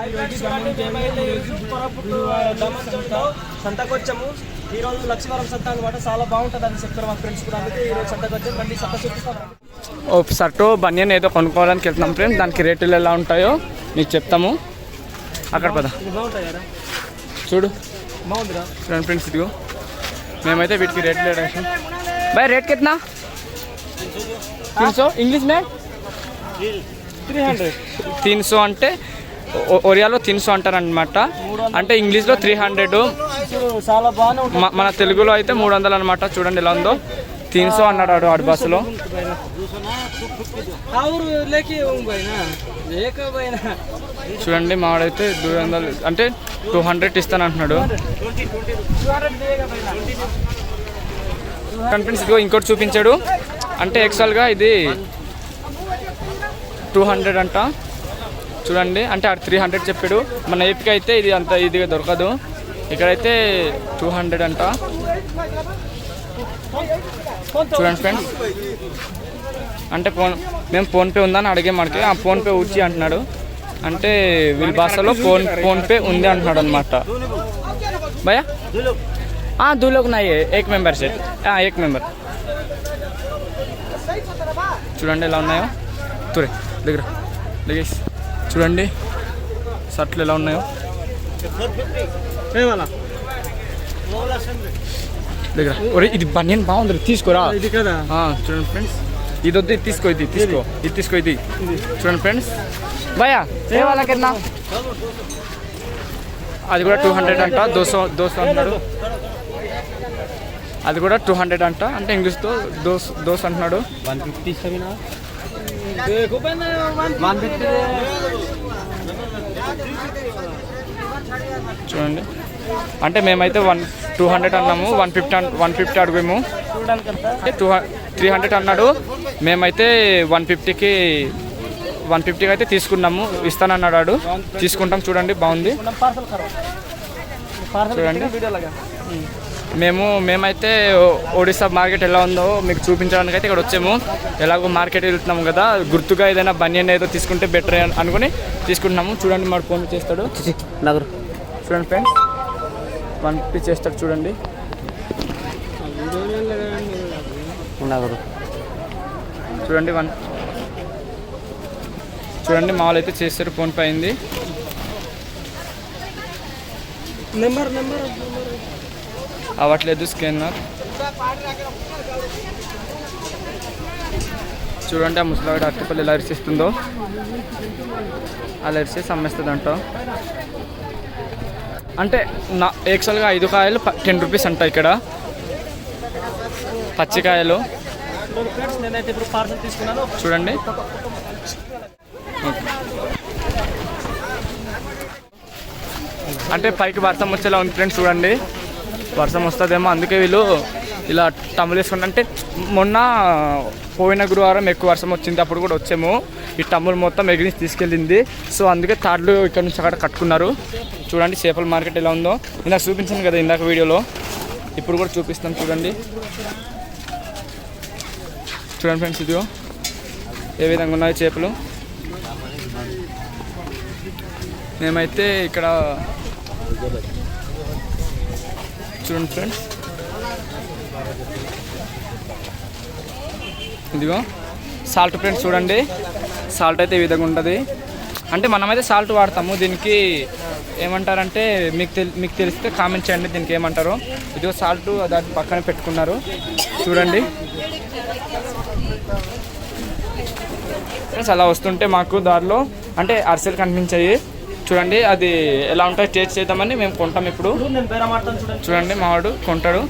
మేమైతే ఈ రోజు లక్ష్మీవరం సత్తా అనమాట చాలా బాగుంటుంది అని చెప్తారు మా ఫ్రెండ్స్ కూడా. అందుకే ఈ రోజు సంతకొచ్చాము మళ్ళీ సంత చూపిస్తాం ఓ షర్టు బనియన్ ఏదో కొనుక్కోవాలని వెళ్తున్నాం ఫ్రెండ్స్ దానికి రేట్లు ఎలా ఉంటాయో మీకు చెప్తాము. అక్కడ పద. చూడు. ఫ్రెండ్ ఫ్రెండ్స్ ఇదిగో. మేమైతే వీటికి రేట్లు వేసాం బాయ్ రేట్ కెత్తనా? తీన్ ఇంగ్లీష్ మే త్రీ హండ్రెడ్. తీన్ అంటే ఒరియాలో తీన్ అంటారనమాట అంటారు అనమాట అంటే ఇంగ్లీష్లో త్రీ హండ్రెడ్ మన తెలుగులో అయితే మూడు వందలు అనమాట చూడండి ఎలా ఉందో. తీన్ అన్నాడు ఆడు ఆడు బస్సులో. చూడండి మావాడైతే టూ వందలు అంటే టూ హండ్రెడ్ ఇస్తాను అంటున్నాడు ఫ్రెండ్స్ ఇదిగో ఇంకోటి చూపించాడు. అంటే యాక్చువల్గా ఇది టూ హండ్రెడ్ అంట. చూడండి అంటే అటు త్రీ హండ్రెడ్ చెప్పాడు. మన ఏపీకి అయితే ఇది అంత ఇదిగా దొరకదు. ఇక్కడైతే టూ హండ్రెడ్ అంట. చూడండి ఫ్రెండ్స్ అంటే ఫోన్ మేము ఫోన్పే ఉందని అడిగే మనకి. ఆ ఫోన్పే వచ్చి అంటున్నాడు. అంటే వీళ్ళ భాషలో ఫోన్ ఫోన్పే ఉంది అంటున్నాడు అనమాట భయా దూలోకి నాయే ఏక్ మెంబర్ సార్. ఏక్ మెంబర్. చూడండి ఎలా ఉన్నాయో. తురే దగ్గర. చూడండి షర్ట్లు ఎలా ఉన్నాయో. దగ్గర. ఒరే ఇది బనియన్ బాగుంది తీసుకోరా? ఇది కదా? ఆ, చూడండి ఫ్రెండ్స్. ఇది వద్దు ఇది తీసుకో ఇది తీసుకో ఇది. తీసుకో ఇది. చూడండి ఫ్రెండ్స్. భయా ఏ వాళ్ళ కింద అది కూడా టూ హండ్రెడ్ అంట దోసో దోశ అంటున్నాడు. అది కూడా టూ హండ్రెడ్ అంట అంటే ఇంగ్లీష్తో దోస్ దోశ అంటున్నాడు. వన్ ఫిఫ్టీ ఇస్తామినా వన్ ఫిఫ్టీ చూడండి. అంటే మేమైతే వన్ టూ హండ్రెడ్ అన్నాము వన్ ఫిఫ్టీ వన్ ఫిఫ్టీ అడిగాము. టూ త్రీ హండ్రెడ్ అన్నాడు. మేమైతే వన్ ఫిఫ్టీకి వన్ ఫిఫ్టీకి అయితే తీసుకున్నాము. ఇస్తానన్నాడు వాడు. తీసుకుంటాం చూడండి బాగుంది. చూడండి. మేము మేమైతే ఒడిశా మార్కెట్ ఎలా ఉందో మీకు చూపించడానికి అయితే ఇక్కడ వచ్చాము. ఎలాగో మార్కెట్ వెళ్తున్నాము కదా. గుర్తుగా ఏదైనా బనియన్ ఏదో తీసుకుంటే బెటర్ అనుకుని తీసుకుంటున్నాము. చూడండి మాడు ఫోన్ చేస్తాడు. నగరు. చూడండి ఫ్రెండ్స్. వన్ ఫిఫ్టీ చేస్తాడు చూడండి. నగరు. చూడండి వన్. చూడండి మామూలు అయితే చేస్తారు. ఫోన్ పే అయింది. Number number. అవ్వట్లేదు స్కానర్ చూడండి ఆ ముసలావిడ అరటిపల్లి ఎలా అరిసిస్తుందో. అలా అరిసేసి అమ్మేస్తుంది అంట అంటే నా యాక్చువల్గా ఐదు కాయలు టెన్ రూపీస్ అంట ఇక్కడ. పచ్చికాయలు చూడండి. అంటే పైకి వర్షం వచ్చేలా ఉంది ఫ్రెండ్స్ చూడండి. వర్షం వస్తుందేమో అందుకే వీళ్ళు ఇలా టమ్ములు అంటే మొన్న పోయిన గురువారం ఎక్కువ వర్షం వచ్చింది అప్పుడు కూడా వచ్చాము. ఈ టమ్ములు మొత్తం ఎగిరించి తీసుకెళ్ళింది. సో అందుకే తాడ్లు ఇక్కడ నుంచి అక్కడ కట్టుకున్నారు. చూడండి చేపల మార్కెట్ ఎలా ఉందో. ఇందాక చూపించాను కదా ఇందాక వీడియోలో. ఇప్పుడు కూడా చూపిస్తాను చూడండి. చూడండి ఫ్రెండ్స్ ఇదిగో. ఏ విధంగా ఉన్నాయి చేపలు? మేమైతే ఇక్కడ చూడండి ఫ్రెండ్స్ ఇదిగో సాల్ట్ ఫ్రెండ్స్ చూడండి. సాల్ట్ అయితే ఈ విధంగా ఉంటుంది. అంటే మనమైతే సాల్ట్ వాడతాము. దీనికి ఏమంటారంటే మీకు తెలి మీకు తెలిస్తే కామెంట్ చేయండి. దీనికి ఏమంటారు. ఇదిగో సాల్ట్ దాని పక్కన పెట్టుకున్నారు. చూడండి. ఫ్రెండ్స్ అలా వస్తుంటే మాకు దారిలో అంటే అరిసెలు కనిపించాయి. చూడండి అది ఎలా ఉంటాయో టేస్ట్ చేద్దామని మేము కొంటాం ఇప్పుడు. చూడండి మావాడు కొంటాడు.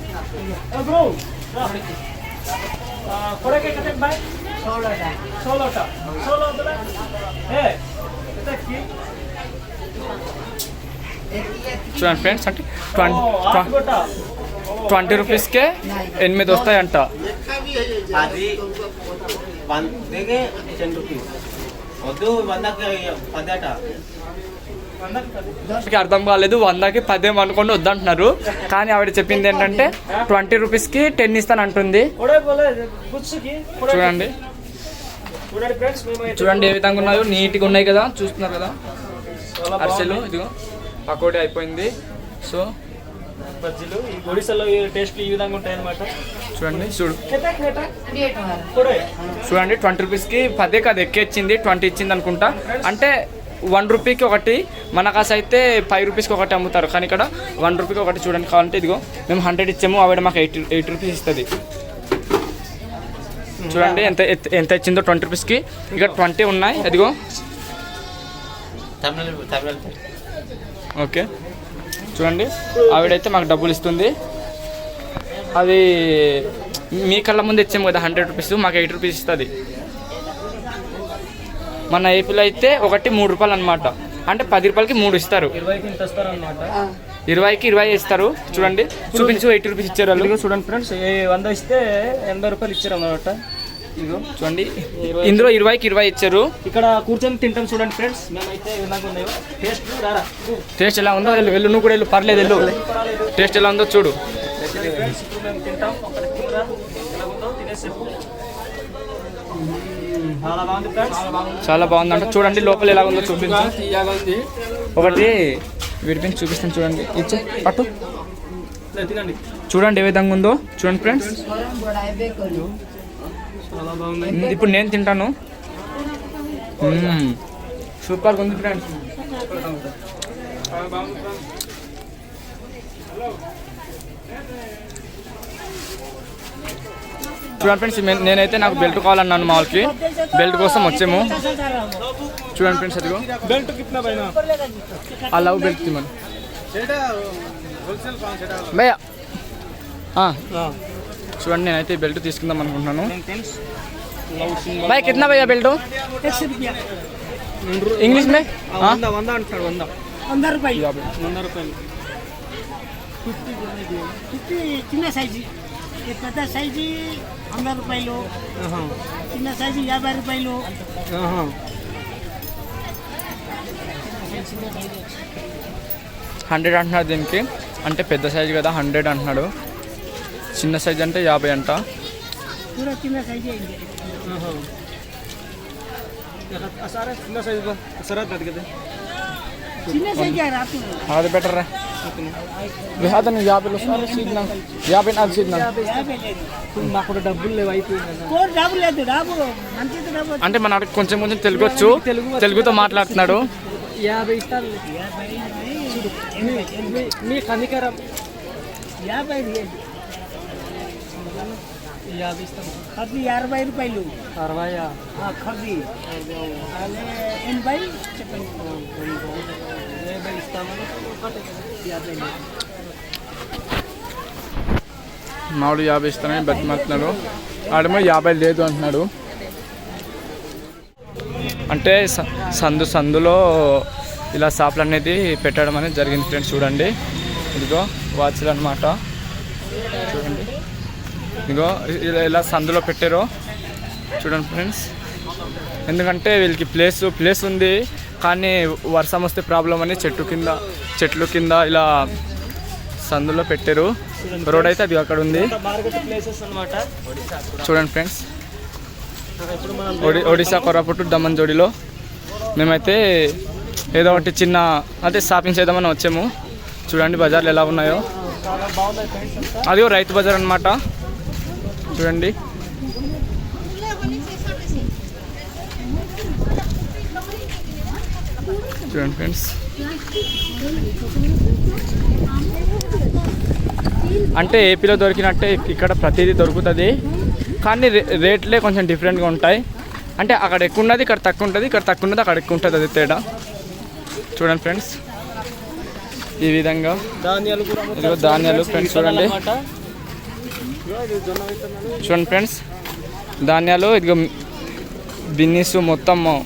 చూడండి ఫ్రెండ్స్ అంటే ట్వంటీ ట్వంటీ రూపీస్కే ఎనిమిది వస్తాయంట. అది టెన్ రూపీస్ వద్దు వందకి పదట. అర్థం కాలేదు. వందకి పదేం అనుకోండి వద్దంటున్నారు. కానీ ఆవిడ చెప్పింది ఏంటంటే ట్వంటీ రూపీస్కి టెన్ ఇస్తాను అంటుంది. చూడండి. చూడండి ఏ విధంగా ఉన్నాయో. నీట్గా ఉన్నాయి కదా. చూస్తున్నారు కదా. అరిసెలు ఇదిగో. పకోడీ అయిపోయింది. సో బజ్జీలు ఈ ఒడిశాలో టేస్ట్ ఈ విధంగా ఉంటాయి అనమాట చూడండి చూడు. చూడండి ట్వంటీ రూపీస్కి పదే కాదు ఎక్కేచ్చింది ట్వంటీ ఇచ్చింది అనుకుంటా. అంటే వన్ రూపీకి ఒకటి మన కాస అయితే ఫైవ్ రూపీస్కి ఒకటి అమ్ముతారు. కానీ ఇక్కడ వన్ రూపీకి ఒకటి చూడండి కావాలంటే ఇదిగో మేము హండ్రెడ్ ఇచ్చాము ఆవిడ మాకు ఎయిటీ ఎయిటీ రూపీస్ ఇస్తుంది. చూడండి ఎంత ఎంత- ఇచ్చిందో ట్వంటీ రూపీస్కి. ఇక్కడ ట్వంటీ ఉన్నాయి అదిగో. ఓకే. చూడండి ఆవిడైతే మాకు డబ్బులు ఇస్తుంది. అది మీ కళ్ళ ముందు ఇచ్చాము కదా హండ్రెడ్ రూపీస్ మాకు ఎయిట్ రూపీస్ ఇస్తుంది. మన ఏపీలో అయితే ఒకటి మూడు రూపాయలు అనమాట అంటే పది రూపాయలకి మూడు ఇస్తారు. ఇరవైకి ఇరవై ఇస్తారు. చూడండి. చూపించు ఎయిటీ రూపీస్ ఇచ్చారు వాళ్ళు. చూడండి ఫ్రెండ్స్ వంద ఇస్తే ఎనభై రూపాయలు ఇచ్చారు అనమాట ఇదిగో. చూడండి. ఇందులో ఇరవైకి ఇరవై ఇచ్చారు. ఇక్కడ కూర్చొని తింటాం చూడండి ఫ్రెండ్స్. మేమైతే టేస్ట్ ఎలా ఉందో వెళ్ళు వెళ్ళు. నువ్వు కూడా వెళ్ళు. పర్లేదు వెళ్ళు. టేస్ట్ ఎలా ఉందో చూడు. ఫ్రెండ్స్? ఇప్పుడు మేము తింటాం. ఒకటి తినరా ఎలా ఉందో తినేసి చెప్పు చాలా బాగుంది బాగుందంట చూడండి లోపల ఎలా ఉందో చూపించు. ఒకటి విడిపించి చూపిస్తాను చూడండి. ఇచ్చే పట్టు. చూడండి ఏ విధంగా ఉందో. చూడండి ఫ్రెండ్స్. ఇప్పుడు నేను తింటాను. మ్మ్, సూపర్గా ఉంది ఫ్రెండ్స్. చూడండి ఫ్రెండ్స్ మే- నేనైతే నాకు బెల్ట్ కావాలన్నాను మా వాళ్ళకి బెల్ట్ కోసం వచ్చాము చూడండి ఫ్రెండ్స్ అదిగో బెల్ట్ కిట్నా పైన ఆ లవ్ బెల్ట్ మనం భయ్యా ఆ, చూడండి నేనైతే ఈ బెల్ట్ తీసుకుందాం అనుకుంటున్నాను ఫ్రెండ్స్ भाई कितना भैया बेल्ट हो इंग्लिश में हाँ వంద వంద అంటాడు వంద వంద రూపాయలు వంద రూపాయలు ఫిఫ్టీ చిన్న సైజు ఈ పెద్ద సైజు వంద రూపాయలు. చిన్న సైజు యాభై రూపాయలు. హండ్రెడ్ అంటున్నాడు దీనికి. అంటే పెద్ద సైజు కదా హండ్రెడ్ అంటున్నాడు. చిన్న సైజ్ అంటే యాభై అంట. చిన్న సైజు చిన్న సైజు కదా. చిన్న సైజు రాత్రి అది బెటర్ రా సీద్దాం యాభై నాలుగు యాభై నాకు కూడా డబ్బులు లేవు అయిపోయింది అంటే మన కొంచెం కొంచెం తెలుగు వచ్చు. తెలుగుతో మాట్లాడుతున్నాడు. యాభై మీ కనికరం యాభై ఖర్చు అరవై రూపాయలు అరవై ఖర్చు ఎనభై చెప్పండి మామిడి యాభై ఇస్తానని బతిమాలుతున్నాడు ఆడమో యాభై లేదు అంటున్నాడు. అంటే స- సందు సందులో ఇలా షాపులు అనేది పెట్టడం అనేది జరిగింది ఫ్రెండ్స్ చూడండి. ఇదిగో వాచ్లు అనమాట చూడండి. ఇదిగో ఇలా ఇలా సందులో పెట్టారు. చూడండి ఫ్రెండ్స్. ఎందుకంటే వీళ్ళకి ప్లేస్ ప్లేస్ ఉంది. కానీ వర్షం వస్తే ప్రాబ్లం అని చెట్టు కింద చెట్లు కింద ఇలా సందులో పెట్టారు. రోడ్ అయితే అది అక్కడ ఉంది. చూడండి ఫ్రెండ్స్ ఒడి ఒడిశా కొరపుట్టు దమన్ జోడిలో. మేమైతే ఏదో ఒకటి చిన్న అదే షాపింగ్ చేద్దామని వచ్చాము. చూడండి బజార్లు ఎలా ఉన్నాయో. అది రైతు బజార్ అనమాట చూడండి. చూడండి ఫ్రెండ్స్. అంటే ఏపీలో దొరికినట్టే ఇక్కడ ప్రతిదీ దొరుకుతుంది. కానీ రే- రేట్లే కొంచెం డిఫరెంట్గా ఉంటాయి. అంటే అక్కడ ఎక్కువ ఉన్నది ఇక్కడ తక్కువ ఉంటుంది ఇక్కడ తక్కువ ఉన్నది అక్కడ ఎక్కువ ఉంటుంది అది తేడా. చూడండి ఫ్రెండ్స్. ఈ విధంగా. ధాన్యాలు ధాన్యాలు ఫ్రెండ్స్ చూడండి. చూడండి ఫ్రెండ్స్. ధాన్యాలు ఇదిగో బిన్నీస్ మొత్తం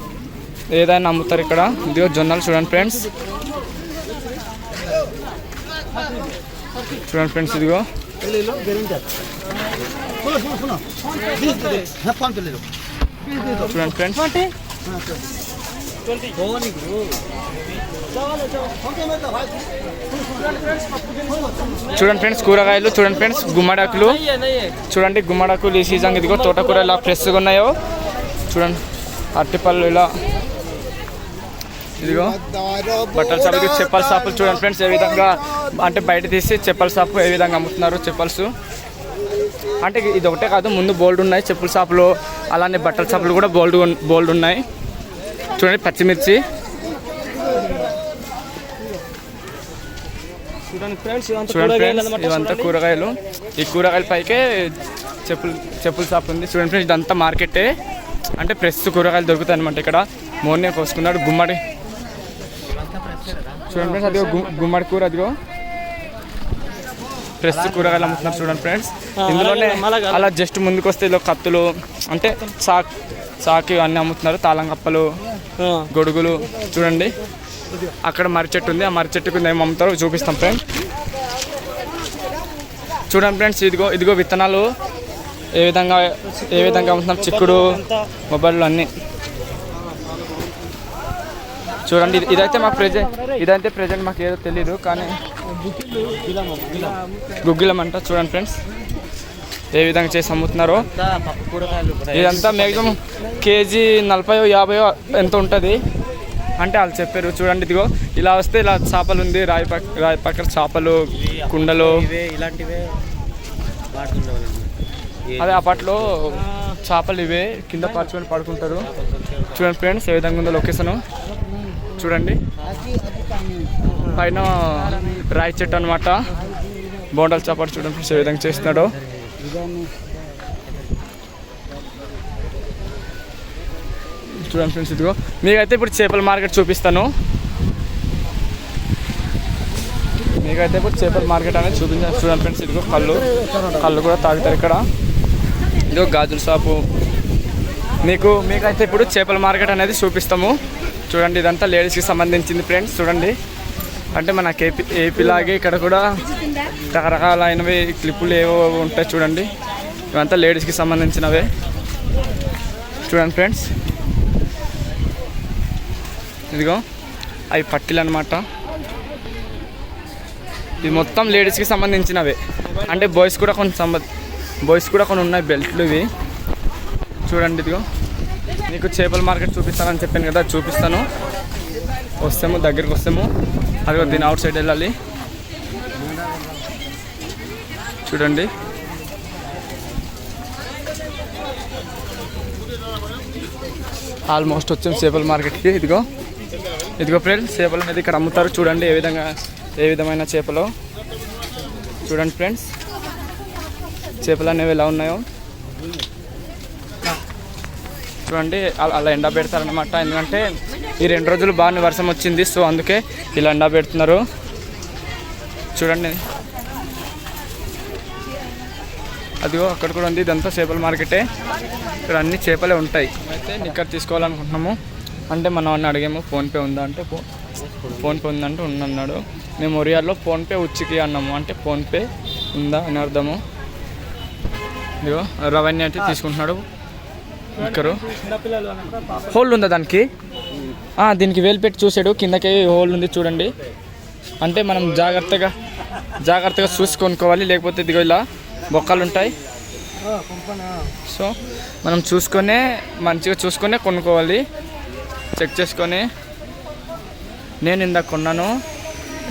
ఏదైనా అమ్ముతారు ఇక్కడ? ఇదిగో జొన్నలు చూడండి ఫ్రెండ్స్. చూడండి ఫ్రెండ్స్ ఇదిగో. చూడండి ఫ్రెండ్స్. చూడండి ఫ్రెండ్స్ కూరగాయలు చూడండి ఫ్రెండ్స్ గుమ్మడాకులు. చూడండి గుమ్మడాకులు ఈ సీజన్ ఇదిగో తోటకూర ఇలా ఫ్రెష్గా ఉన్నాయో. చూడండి అరటిపళ్ళు ఇలా ఇదిగో. బట్టల షాప్ చెప్పల షాపులు చూడండి ఫ్రెండ్స్ ఏ విధంగా అంటే బయట తీసి చెప్పల షాప్ ఏ విధంగా అమ్ముతున్నారు చెప్పల్స్. అంటే ఇది ఒకటే కాదు ముందు బోల్డ్ ఉన్నాయి చెప్పుల షాపులు అలానే బట్టల షాపులు కూడా బోల్డ్ బోల్డ్ ఉన్నాయి. చూడండి పచ్చిమిర్చి. చూడండి ఫ్రెండ్స్ ఇవంతా. కూరగాయలు ఈ కూరగాయల పైకే చెప్పులు చెప్పుల షాప్ ఉంది. చూడండి ఫ్రెండ్స్ ఇదంతా మార్కెటే. అంటే ఫ్రెష్ కూరగాయలు దొరుకుతాయి అనమాట ఇక్కడ. మోర్నే కోసుకున్నాడు గుమ్మడి. చూడండి ఫ్రెండ్స్ అదిగో గుమ్మడి కూర అదిగో ఫ్రెష్ కూరగాయలు అమ్ముతున్నారు చూడండి ఫ్రెండ్స్ ఇందులోనే అలా జస్ట్ ముందుకు వస్తే ఇలా కత్తులు అంటే సాక్ సాకి అన్నీ అమ్ముతున్నారు. తాళంగప్పలు ఆ, గొడుగులు చూడండి. అక్కడ మర్రి చెట్టు ఉంది. ఆ మర్రి చెట్టు కింద ఏం అమ్ముతారో చూపిస్తాం ఫ్రెండ్స్ చూడండి ఫ్రెండ్స్ ఇదిగో ఇదిగో విత్తనాలు. ఏ విధంగా ఏ విధంగా అమ్ముతున్నాం చిక్కుడు మొబైల్ అన్నీ. చూడండి ఇదైతే మాకు ప్రెజెంట్ ఇదైతే ప్రెజెంట్ మాకు ఏదో తెలియదు కానీ గుగ్గిలం అంట చూడండి ఫ్రెండ్స్. ఏ విధంగా చేసి అమ్ముతున్నారో. ఇదంతా మ్యాక్సిమం కేజీ నలభై యాభై ఎంత ఉంటుంది? అంటే వాళ్ళు చెప్పారు చూడండి ఇదిగో ఇలా వస్తే ఇలా చేపలు ఉంది రాయి పక్క రాయి పక్కన చేపలు కుండలు. ఇలాంటివే అదే అప్పట్లో చేపలు ఇవే కింద పరచుకొని పడుకుంటారు. చూడండి ఫ్రెండ్స్ ఏ విధంగా ఉందో లొకేషన్. చూడండి. పైన రాయి చెట్టు అనమాట బోండాల చాపాటు చూడండి ఫ్రెండ్స్ ఏ విధంగా చేస్తున్నాడో. చూడండి ఫ్రెండ్స్ ఇదిగో. మీకైతే ఇప్పుడు చేపల మార్కెట్ చూపిస్తాను. మీకైతే ఇప్పుడు చేపల మార్కెట్ అనేది చూపించాను. చూడండి ఫ్రెండ్స్ ఇదిగో కళ్ళు. కళ్ళు కూడా తాగుతారు ఇక్కడ. ఇదిగో గాజుల షాపు. మీకు మీకైతే ఇప్పుడు చేపల మార్కెట్ అనేది చూపిస్తాము. చూడండి ఇదంతా లేడీస్కి సంబంధించింది ఫ్రెండ్స్ చూడండి. అంటే మన ఏపీ ఏపీలాగే ఇక్కడ కూడా రకరకాలైనవి క్లిప్పులు ఏవో ఉంటాయి చూడండి. ఇవంతా లేడీస్కి సంబంధించినవే. చూడండి ఫ్రెండ్స్ ఇదిగో అవి పట్టీలు అనమాట ఇది మొత్తం లేడీస్కి సంబంధించినవే. అంటే బాయ్స్ కూడా కొన్ని సంబ బాయ్స్ కూడా కొన్ని ఉన్నాయి బెల్ట్లు ఇవి. చూడండి ఇదిగో. మీకు చేపల మార్కెట్ చూపిస్తానని చెప్పాను కదా చూపిస్తాను. వస్తాము దగ్గరికి వస్తాము. అదిగో దీని అవుట్ సైడ్ వెళ్ళాలి. చూడండి. ఆల్మోస్ట్ వచ్చాము చేపల మార్కెట్కి. ఇదిగో. ఇదిగో ఫ్రెండ్స్ చేపలు అనేది ఇక్కడ అమ్ముతారు. చూడండి ఏ విధంగా ఏ విధమైన చేపలు. చూడండి ఫ్రెండ్స్ చేపలు అనేవి ఎలా ఉన్నాయో. చూడండి అలా అలా ఎండ పెడతారనమాట ఎందుకంటే ఈ రెండు రోజులు బాగానే వర్షం వచ్చింది సో అందుకే ఇలా ఎండ పెడుతున్నారు. చూడండి. అదిగో అక్కడ కూడా ఉంది ఇదంతా చేపల మార్కెటే. ఇక్కడ అన్ని చేపలే ఉంటాయి. అయితే నిక్కర్ తీసుకోవాలనుకుంటున్నాము. అంటే మనం అన్న అడిగాము ఫోన్పే ఉందా? అంటే ఫో ఫోన్పే ఉందంటే ఉందన్నాడు. మేము ఒరియాలో ఫోన్పే ఉచ్చికి అన్నాము. అంటే ఫోన్పే ఉందా? అని అర్థము. ఇదిగో రవణ్య అయితే తీసుకుంటున్నాడు. ఇక్కడ హోల్ ఉందా దానికి? దీనికి వేలు పెట్టి చూసాడు. కిందకి హోల్ ఉంది చూడండి. అంటే మనం జాగ్రత్తగా జాగ్రత్తగా చూసుకొనుకోవాలి లేకపోతే ఇదిగో ఇలా బొక్కలు ఉంటాయి. సో మనం చూసుకొనే మంచిగా చూసుకొనే కొనుక్కోవాలి. చెక్ చేసుకొని. నేను ఇందాక కొన్నాను.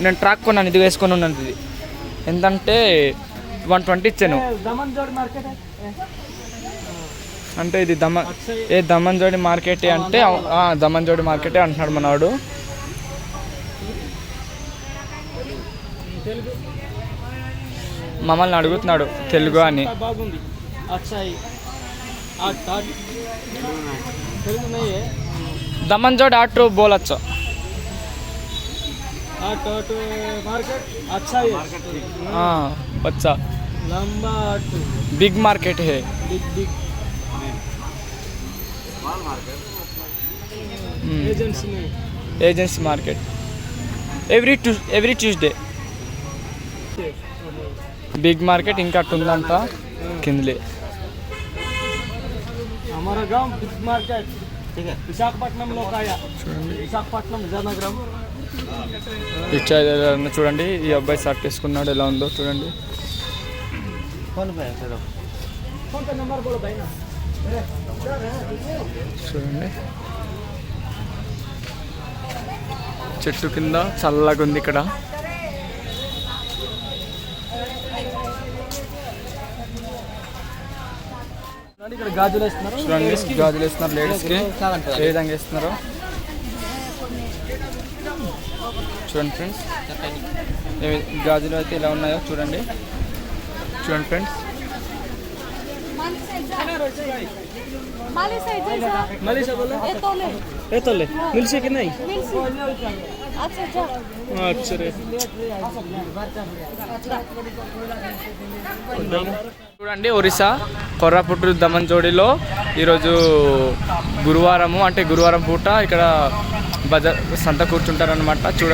నేను ట్రాక్ కొన్నాను. ఇది వేసుకొని ఉన్నది. ఇది ఎంతంటే వన్ ట్వంటీ ఇచ్చాను. అంటే ఇది దమ ఏ దమన్జోడి మార్కెట్ అంటే అవు- ఆ, దమన్జోడి మార్కెటే అంటున్నాడు మనవాడు మమ్మల్ని అడుగుతున్నాడు తెలుగు అని బాగుంది అచ్చాయి ఆట్ ఆట్ తెలుగు నయ్యే దమన్జోడ్ ఆటో బోలచ్చు आठ आठ मार्केट अच्छा है వచ్చా लंबा आठ big market hey big big agency में Agency market every Tues every Tuesday big market ఇంకా ఉందంట కిందలే. బిగ్ మార్కెట్ విశాఖపట్నంలో విశాఖపట్నం విజయనగరం చూడండి. ఈ అబ్బాయి షర్ట్ వేసుకున్నాడు ఎలా ఉందో చూడండి. PhonePe PhonePe number కూడా చూడండి. చెట్టు కింద చల్లగా ఉంది ఇక్కడ గాజులు వేస్తున్నారు. చూడండి గాజులు వేస్తున్నారు లేడీస్కి ఏ విధంగా వేస్తున్నారు? చూడండి ఫ్రెండ్స్ గాజులు అయితే ఎలా ఉన్నాయో చూడండి. చూడండి ఫ్రెండ్స్ মালিশা বলে। এতলে মিলছে কি নাই? আচ্ছা చూడండి ఒరిస్సా కొర్రాపుట్టు దమన్జోడిలో ఈరోజు గురువారము అంటే గురువారం పూట ఇక్కడ బజార్ సంత కూర్చుంటారనమాట చూడండి.